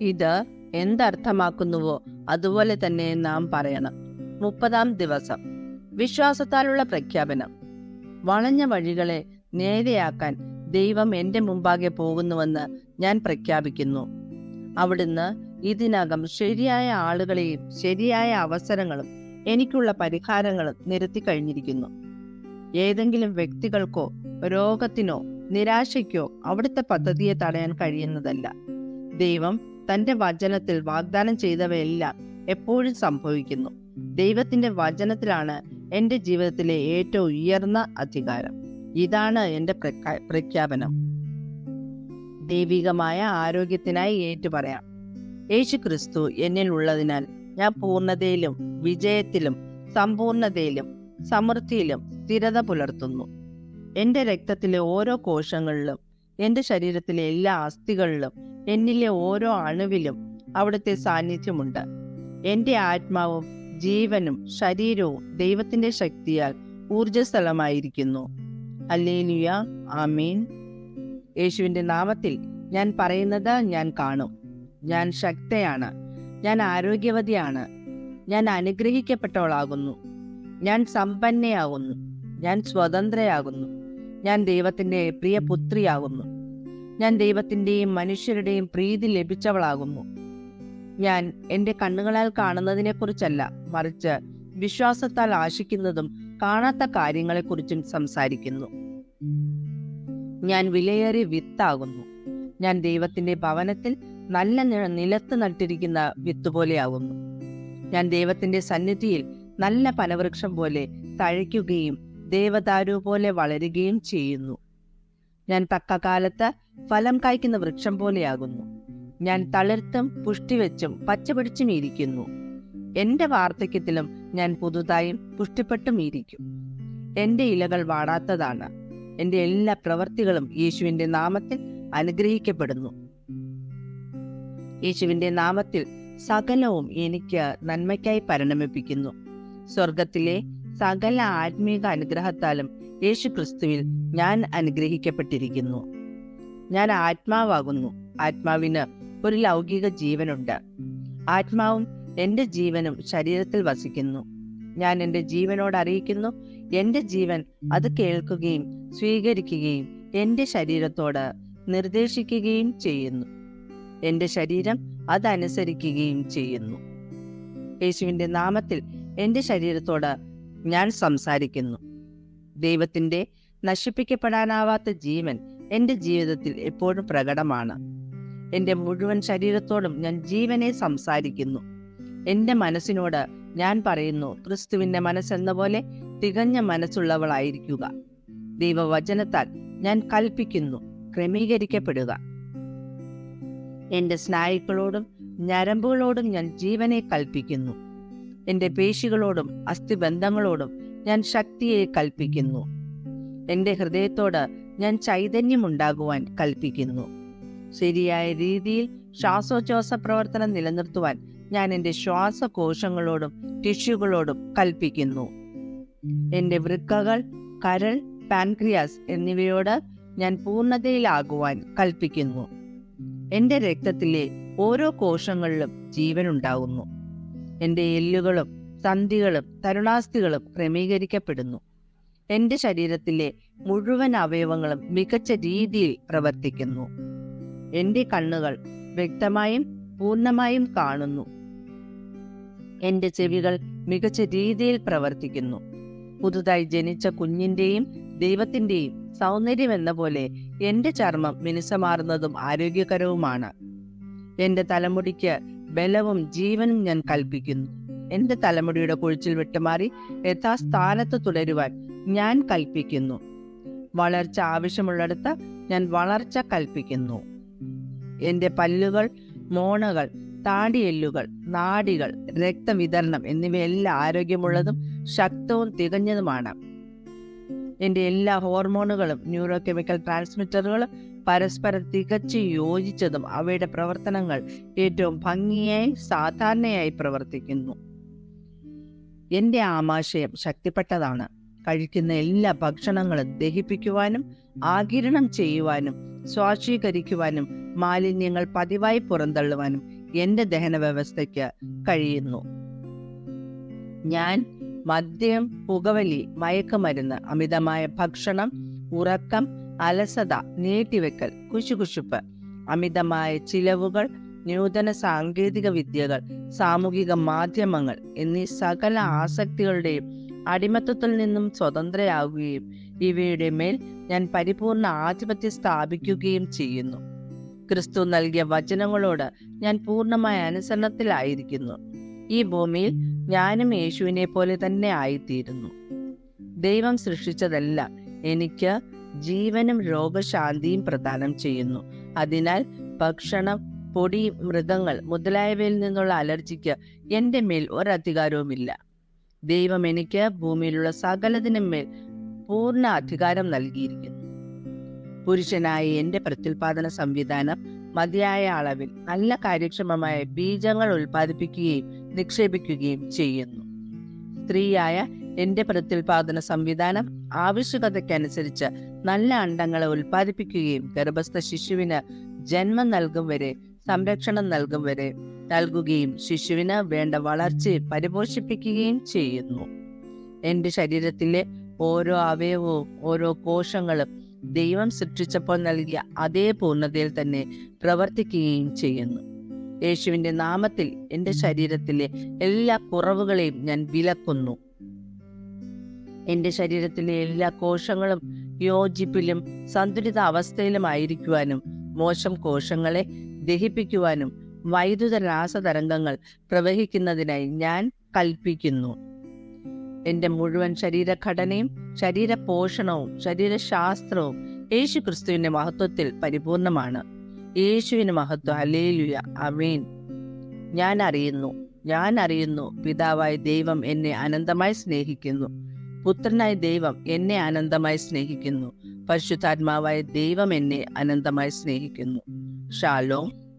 ഇത് എന്തർത്ഥമാക്കുന്നുവോ അതുപോലെ തന്നെ നാം പറയണം. മുപ്പതാം ദിവസം. വിശ്വാസത്താലുള്ള പ്രഖ്യാപനം. വളഞ്ഞ വഴികളെ നേരെയാക്കാൻ ദൈവം എന്റെ മുമ്പാകെ പോകുന്നുവെന്ന് ഞാൻ പ്രഖ്യാപിക്കുന്നു. അവിടുന്ന് ഇതിനകം ശരിയായ ആളുകളെയും ശരിയായ അവസരങ്ങളും എനിക്കുള്ള പരിഹാരങ്ങളും നിരത്തി കഴിഞ്ഞിരിക്കുന്നു. ഏതെങ്കിലും വ്യക്തികൾക്കോ രോഗത്തിനോ നിരാശയ്ക്കോ അവിടുത്തെ പദ്ധതിയെ തടയാൻ കഴിയുന്നതല്ല. ദൈവം തന്റെ വചനത്തിൽ വാഗ്ദാനം ചെയ്തവയെല്ലാം എപ്പോഴും സംഭവിക്കുന്നു. ദൈവത്തിന്റെ വചനത്തിലാണ് എന്റെ ജീവിതത്തിലെ ഏറ്റവും ഉയർന്ന അധികാരം. ഇതാണ് എന്റെ പ്രഖ്യാപനം. ദൈവികമായ ആരോഗ്യത്തിനായി ഏറ്റുപറയാം. യേശു ക്രിസ്തു എന്നിൽ ഉള്ളതിനാൽ ഞാൻ പൂർണതയിലും വിജയത്തിലും സമ്പൂർണതയിലും സമൃദ്ധിയിലും സ്ഥിരത പുലർത്തുന്നു. എന്റെ രക്തത്തിലെ ഓരോ കോശങ്ങളിലും എന്റെ ശരീരത്തിലെ എല്ലാ അസ്ഥികളിലും എന്നിലെ ഓരോ അണുവിലും അവിടുത്തെ സാന്നിധ്യമുണ്ട്. എന്റെ ആത്മാവും ജീവനും ശരീരവും ദൈവത്തിന്റെ ശക്തിയാൽ ഊർജസ്ഥലമായിരിക്കുന്നു അല്ലേലുയ ആമീൻ. യേശുവിന്റെ നാമത്തിൽ ഞാൻ പറയുന്നത് ഞാൻ കാണും. ഞാൻ ശക്തയാണ്. ഞാൻ ആരോഗ്യവതിയാണ്. ഞാൻ അനുഗ്രഹിക്കപ്പെട്ടവളാകുന്നു. ഞാൻ സമ്പന്നയാകുന്നു. ഞാൻ സ്വതന്ത്രയാകുന്നു. ഞാൻ ദൈവത്തിന്റെ പ്രിയ പുത്രിയാകുന്നു ഞാൻ ദൈവത്തിന്റെയും മനുഷ്യരുടെയും പ്രീതി ലഭിച്ചവളാകുന്നു. ഞാൻ എന്റെ കണ്ണുകളാൽ കാണുന്നതിനെക്കുറിച്ചല്ല മറിച്ച് വിശ്വാസത്താൽ ആശിക്കുന്നതും കാണാത്ത കാര്യങ്ങളെക്കുറിച്ചും സംസാരിക്കുന്നു. ഞാൻ വിലയേറിയ വിത്താകുന്നു. ഞാൻ ദൈവത്തിന്റെ ഭവനത്തിൽ നല്ല നിലത്ത് നട്ടിരിക്കുന്ന വിത്ത് പോലെയാകുന്നു ഞാൻ ദൈവത്തിന്റെ സന്നിധിയിൽ നല്ല പനവൃക്ഷം പോലെ തഴയ്ക്കുകയും ദേവദാരു പോലെ വളരുകയും ചെയ്യുന്നു. ഞാൻ തക്കകാലത്ത് ഫലം കായ്ക്കുന്ന വൃക്ഷം പോലെയാകുന്നു. ഞാൻ തളിർത്തും പുഷ്ടിവെച്ചും പച്ചപിടിച്ചും ഇരിക്കുന്നു. എന്റെ വാർദ്ധക്യത്തിലും ഞാൻ പുതുതായും പുഷ്ടിപ്പെട്ടും ഇരിക്കും. എന്റെ ഇലകൾ വാടാത്തതാണ്. എന്റെ എല്ലാ പ്രവർത്തികളും യേശുവിന്റെ നാമത്തിൽ അനുഗ്രഹിക്കപ്പെടുന്നു. യേശുവിന്റെ നാമത്തിൽ സകലവും എനിക്ക് നന്മയ്ക്കായി പരിണമിപ്പിക്കുന്നു. സ്വർഗത്തിലെ സകല ആത്മീക അനുഗ്രഹത്താലും യേശു ക്രിസ്തുവിൽ ഞാൻ അനുഗ്രഹിക്കപ്പെട്ടിരിക്കുന്നു. ഞാൻ ആത്മാവാകുന്നു. ആത്മാവിന് ഒരു ലൗകിക ജീവനുണ്ട്. ആത്മാവും എന്റെ ജീവനും ശരീരത്തിൽ വസിക്കുന്നു. ഞാൻ എന്റെ ജീവനോട് അറിയിക്കുന്നു. എന്റെ ജീവൻ അത് കേൾക്കുകയും സ്വീകരിക്കുകയും എന്റെ ശരീരത്തോട് നിർദ്ദേശിക്കുകയും ചെയ്യുന്നു. എന്റെ ശരീരം അതനുസരിക്കുകയും ചെയ്യുന്നു. യേശുവിന്റെ നാമത്തിൽ എന്റെ ശരീരത്തോട് ഞാൻ സംസാരിക്കുന്നു. ദൈവത്തിന്റെ നശിപ്പിക്കപ്പെടാനാവാത്ത ജീവൻ എന്റെ ജീവിതത്തിൽ എപ്പോഴും പ്രകടമാണ്. എന്റെ മുഴുവൻ ശരീരത്തോടും ഞാൻ ജീവനെ സംസാരിക്കുന്നു. എന്റെ മനസ്സിനോട് ഞാൻ പറയുന്നു ക്രിസ്തുവിന്റെ മനസ്സെന്ന പോലെ തികഞ്ഞ മനസ്സുള്ളവളായിരിക്കുക. ദൈവവചനത്താൽ ഞാൻ കൽപ്പിക്കുന്നു ക്രമീകരിക്കപ്പെടുക. എന്റെ സ്നായുക്കളോടും ഞരമ്പുകളോടും ഞാൻ ജീവനെ കൽപ്പിക്കുന്നു. എന്റെ പേശികളോടും അസ്ഥിബന്ധങ്ങളോടും ഞാൻ ശക്തിയെ കൽപ്പിക്കുന്നു. എന്റെ ഹൃദയത്തോട് ഞാൻ ചൈതന്യമുണ്ടാകുവാൻ കൽപ്പിക്കുന്നു. ശരിയായ രീതിയിൽ ശ്വാസോച്ഛ്വാസ പ്രവർത്തനം നിലനിർത്തുവാൻ ഞാൻ എന്റെ ശ്വാസകോശങ്ങളോടും ടിഷ്യൂകളോടും കൽപ്പിക്കുന്നു. എന്റെ വൃക്കകൾ കരൾ പാൻക്രിയാസ് എന്നിവയോട് ഞാൻ പൂർണതയിലാകുവാൻ കൽപ്പിക്കുന്നു. എന്റെ രക്തത്തിലെ ഓരോ കോശങ്ങളിലും ജീവൻ ഉണ്ടാകുന്നു എന്റെ എല്ലുകളും സന്ധികളും തരുണാസ്ഥികളും ക്രമീകരിക്കപ്പെടുന്നു. എന്റെ ശരീരത്തിലെ മുഴുവൻ അവയവങ്ങളും മികച്ച രീതിയിൽ പ്രവർത്തിക്കുന്നു. എന്റെ കണ്ണുകൾ വ്യക്തമായും പൂർണമായും കാണുന്നു. എന്റെ ചെവികൾ മികച്ച രീതിയിൽ പ്രവർത്തിക്കുന്നു. പുതുതായി ജനിച്ച കുഞ്ഞിന്റെയും ദൈവത്തിന്റെയും സൗന്ദര്യം എന്ന പോലെ എന്റെ ചർമ്മം മിനുസമാർന്നതും ആരോഗ്യകരവുമാണ്. എന്റെ തലമുടിക്ക് ബലവും ജീവനും ഞാൻ കൽപ്പിക്കുന്നു. എന്റെ തലമുടിയുടെ കുഴിച്ചിൽ വിട്ടുമാറി യഥാസ്ഥാനത്ത് തുടരുവാൻ ഞാൻ കൽപ്പിക്കുന്നു. വളർച്ച ആവശ്യമുള്ളിടത്ത് ഞാൻ വളർച്ച കൽപ്പിക്കുന്നു. എന്റെ പല്ലുകൾ മോണകൾ താടിയെല്ലുകൾ നാടികൾ രക്തവിതരണം എന്നിവയെല്ലാം ആരോഗ്യമുള്ളതും ശക്തവും തികഞ്ഞതുമാണ്. എന്റെ എല്ലാ ഹോർമോണുകളും ന്യൂറോ കെമിക്കൽ ട്രാൻസ്മിറ്ററുകളും പരസ്പരം തികച്ച് യോജിച്ചതും അവയുടെ പ്രവർത്തനങ്ങൾ ഏറ്റവും ഭംഗിയായി സാധാരണയായി പ്രവർത്തിക്കുന്നു. എന്റെ ആമാശയം ശക്തിപ്പെട്ടതാണ്. കഴിക്കുന്ന എല്ലാ ഭക്ഷണങ്ങളും ദഹിപ്പിക്കുവാനും ആകിരണം ചെയ്യുവാനും സ്വാശീകരിക്കുവാനും മാലിന്യങ്ങൾ പതിവായി പുറന്തള്ളുവാനും എന്റെ ദഹന വ്യവസ്ഥയ്ക്ക് കഴിയുന്നു. ഞാൻ മദ്യം പുകവലി മയക്കുമരുന്ന് അമിതമായ ഭക്ഷണം ഉറക്കം അലസത നീട്ടിവെക്കൽ കുശുകുശുപ്പ് അമിതമായ ചിലവുകൾ നൂതന സാങ്കേതിക വിദ്യകൾ സാമൂഹിക മാധ്യമങ്ങൾ എന്നീ സകല ആസക്തികളുടെയും അടിമത്തത്തിൽ നിന്നും സ്വതന്ത്രയാവുകയും ഇവയുടെ മേൽ ഞാൻ പരിപൂർണ ആധിപത്യം സ്ഥാപിക്കുകയും ചെയ്യുന്നു. ക്രിസ്തു നൽകിയ വചനങ്ങളോട് ഞാൻ പൂർണമായ അനുസരണത്തിലായിരിക്കുന്നു. ഈ ഭൂമിയിൽ ഞാനും യേശുവിനെ പോലെ തന്നെ ആയിത്തീരുന്നു. ദൈവം സൃഷ്ടിച്ചതല്ല എനിക്ക് ജീവനും രോഗശാന്തിയും പ്രദാനം ചെയ്യുന്നു. അതിനാൽ ഭക്ഷണം പൊടി മൃഗങ്ങൾ മുതലായവയിൽ നിന്നുള്ള അലർജിക്ക് എന്റെ മേൽ ഒരധികാരവുമില്ല ദൈവം എനിക്ക് ഭൂമിയിലുള്ള സകലതിനും മേൽ പൂർണ അധികാരം നൽകിയിരിക്കുന്നു. പുരുഷനായ എന്റെ പ്രത്യുൽപാദന സംവിധാനം മതിയായ അളവിൽ നല്ല കാര്യക്ഷമമായ ബീജങ്ങൾ ഉൽപ്പാദിപ്പിക്കുകയും നിക്ഷേപിക്കുകയും ചെയ്യുന്നു. സ്ത്രീയായ എന്റെ പ്രത്യുൽപാദന സംവിധാനം ആവശ്യകതയ്ക്കനുസരിച്ച് നല്ല അണ്ടങ്ങളെ ഉൽപ്പാദിപ്പിക്കുകയും ഗർഭസ്ഥ ശിശുവിന് ജന്മം നൽകും വരെ സംരക്ഷണം നൽകും വരെ നൽകുകയും ശിശുവിന് വേണ്ട വളർച്ചയെ പരിപോഷിപ്പിക്കുകയും ചെയ്യുന്നു. എന്റെ ശരീരത്തിലെ ഓരോ അവയവവും ഓരോ കോശങ്ങളും ദൈവം സൃഷ്ടിച്ചപ്പോൾ നൽകിയ അതേ പൂർണതയിൽ തന്നെ പ്രവർത്തിക്കുകയും ചെയ്യുന്നു. യേശുവിന്റെ നാമത്തിൽ എന്റെ ശരീരത്തിലെ എല്ലാ കുറവുകളെയും ഞാൻ വിലക്കുന്നു. എന്റെ ശരീരത്തിലെ എല്ലാ കോശങ്ങളും യോജിപ്പിലും സന്തുലിത അവസ്ഥയിലുമായിരിക്കുവാനും മോശം കോശങ്ങളെ ദഹിപ്പിക്കുവാനും വൈദ്യുത രാസതരംഗങ്ങൾ പ്രവഹിക്കുന്നതിനായി ഞാൻ കൽപ്പിക്കുന്നു. എന്റെ മുഴുവൻ ശരീരഘടനയും ശരീര പോഷണവും ശരീരശാസ്ത്രവും യേശു ക്രിസ്തുവിന്റെ മഹത്വത്തിൽ പരിപൂർണമാണ്. യേശുവിന് മഹത്വം. അലേലുയ അമീൻ ഞാൻ അറിയുന്നു. ഞാൻ അറിയുന്നു. പിതാവായ ദൈവം എന്നെ അനന്തമായി സ്നേഹിക്കുന്നു. പുത്രനായ ദൈവം എന്നെ അനന്തമായി സ്നേഹിക്കുന്നു. പരിശുദ്ധാത്മാവായ ദൈവം എന്നെ അനന്തമായി സ്നേഹിക്കുന്നു. ഷാലോം.